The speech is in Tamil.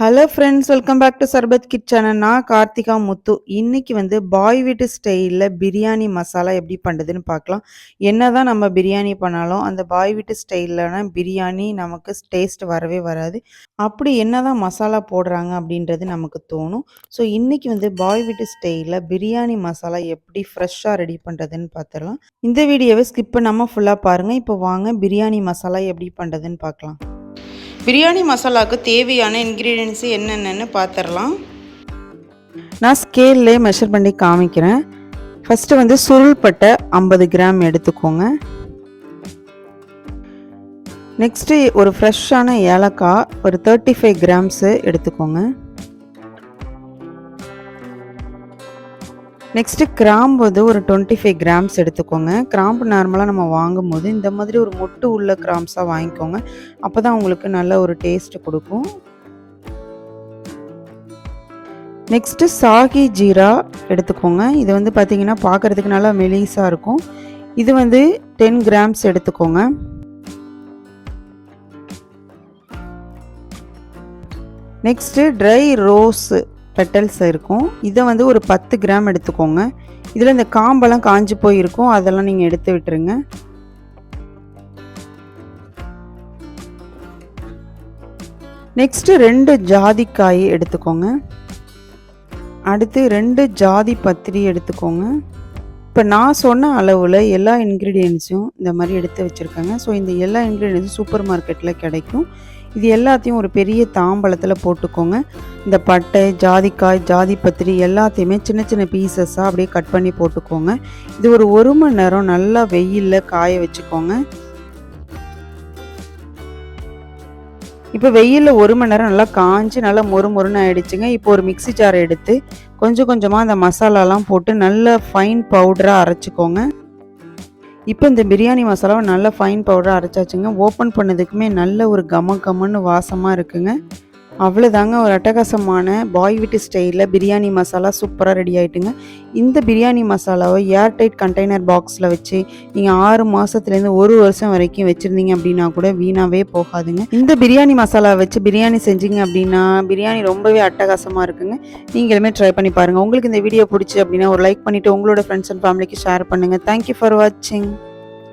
Hello friends welcome back to Sarbath kitchen நான் கார்த்திகா முத்து. இன்னைக்கு வந்து பாய் வீட்டு ஸ்டைலில் பிரியாணி மசாலா எப்படி பண்ணுறதுன்னு பார்க்கலாம். என்ன தான் நம்ம பிரியாணி பண்ணாலும் அந்த பாய் வீட்டு ஸ்டைல்லனா பிரியாணி நமக்கு டேஸ்ட் வரவே வராது. அப்படி என்ன தான் மசாலா போடுறாங்க அப்படின்றது நமக்கு தோணும். ஸோ இன்றைக்கி வந்து பாய் வீட்டு ஸ்டைலில் பிரியாணி மசாலா எப்படி ஃப்ரெஷ்ஷாக ரெடி பண்ணுறதுன்னு பார்த்துடலாம். இந்த வீடியோவை ஸ்கிப் பண்ணாமல் ஃபுல்லாக பாருங்கள் இப்போ வாங்க பிரியாணி மசாலா எப்படி பண்ணுறதுன்னு பார்க்கலாம். பிரியாணி மசாலாவுக்கு தேவையான இன்க்ரீடியன்ஸு என்னென்னு பார்த்துடலாம் நான் ஸ்கேல்லே மெஷர் பண்ணி காமிக்கிறேன். ஃபஸ்ட்டு வந்து சுருள்பட்டை ஐம்பது கிராம் எடுத்துக்கோங்க. நெக்ஸ்ட்டு ஒரு ஃப்ரெஷ்ஷான ஏலக்காய் ஒரு தேர்ட்டி ஃபைவ் கிராம்ஸு எடுத்துக்கோங்க. நெக்ஸ்ட்டு கிராம்பு வந்து ஒரு டுவெண்ட்டி ஃபைவ் கிராம்ஸ் எடுத்துக்கோங்க. கிராம்பு நார்மலாக நம்ம வாங்கும்போது இந்த மாதிரி ஒரு மொட்டு உள்ள கிராம்ஸாக வாங்கிக்கோங்க. அப்போ தான் உங்களுக்கு நல்ல ஒரு டேஸ்ட் கொடுக்கும். நெக்ஸ்ட்டு சாகி ஜீரா எடுத்துக்கோங்க. இது வந்து பார்த்திங்கன்னா பார்க்குறதுக்கு நல்லா மெலிசாக இருக்கும். இது வந்து டென் கிராம்ஸ் எடுத்துக்கோங்க. நெக்ஸ்ட்டு ட்ரை ரோஸு பெட்டல்ஸ் இருக்கும். இதை வந்து ஒரு பத்து கிராம் எடுத்துக்கோங்க. இதில் இந்த காம்பெல்லாம் காஞ்சி போயிருக்கும். அதெல்லாம் நீங்கள் எடுத்து விட்டுருங்க. நெக்ஸ்ட்டு ரெண்டு ஜாதிக்காய் எடுத்துக்கோங்க. அடுத்து ரெண்டு ஜாதி பத்திரி எடுத்துக்கோங்க. இப்போ நான் சொன்ன அளவில் எல்லா இன்க்ரீடியன்ஸையும் இந்த மாதிரி எடுத்து வச்சுருக்காங்க. ஸோ இந்த எல்லா இன்க்ரீடியன்ஸும் சூப்பர் மார்க்கெட்டில் கிடைக்கும். இது எல்லாத்தையும் ஒரு பெரிய தாம்பழத்தில் போட்டுக்கோங்க. இந்த பட்டை ஜாதிக்காய் ஜாதி பத்திரி எல்லாத்தையுமே சின்ன சின்ன பீசஸாக அப்படியே கட் பண்ணி போட்டுக்கோங்க. இது ஒரு ஒரு மணி நேரம் நல்லா வெயிலில் காய வச்சுக்கோங்க. இப்போ வெயிலில் ஒரு மணி நேரம் நல்லா காஞ்சி நல்லா மொறு மொறுன்னு ஆயிடுச்சுங்க. இப்போ ஒரு மிக்சி ஜார் எடுத்து கொஞ்சம் கொஞ்சமாக அந்த மசாலாலாம் போட்டு நல்லா ஃபைன் பவுடராக அரைச்சிக்கோங்க. இப்போ இந்த பிரியாணி மசாலாவை நல்லா ஃபைன் பவுடராக அரைச்சாச்சுங்க. ஓப்பன் பண்ணதுக்குமே நல்ல ஒரு கம கமன்னு வாசமாக இருக்குங்க. அவ்வளோதாங்க ஒரு அட்டகாசமான பாய் வீட்டு ஸ்டைலில் பிரியாணி மசாலா சூப்பராக ரெடி ஆகிட்டுங்க இந்த பிரியாணி மசாலாவை ஏர் டைட் கண்டெய்னர் பாக்ஸில் வச்சு நீங்கள் ஆறு மாதத்துலேருந்து ஒரு வருஷம் வரைக்கும் வச்சுருந்தீங்க அப்படின்னா கூட வீணாகவே போகாதுங்க. இந்த பிரியாணி மசாலா வச்சு பிரியாணி செஞ்சீங்க அப்படின்னா பிரியாணி ரொம்பவே அட்டகாசமாக இருக்குங்க. நீங்களுமே ட்ரை பண்ணி பாருங்கள் உங்களுக்கு இந்த வீடியோ பிடிச்சி அப்படின்னா ஒரு லைக் பண்ணிவிட்டு உங்களோட ஃப்ரெண்ட்ஸ் அண்ட் ஃபேமிலிக்கு ஷேர் பண்ணுங்கள் தேங்க்யூ ஃபார் வாட்சிங்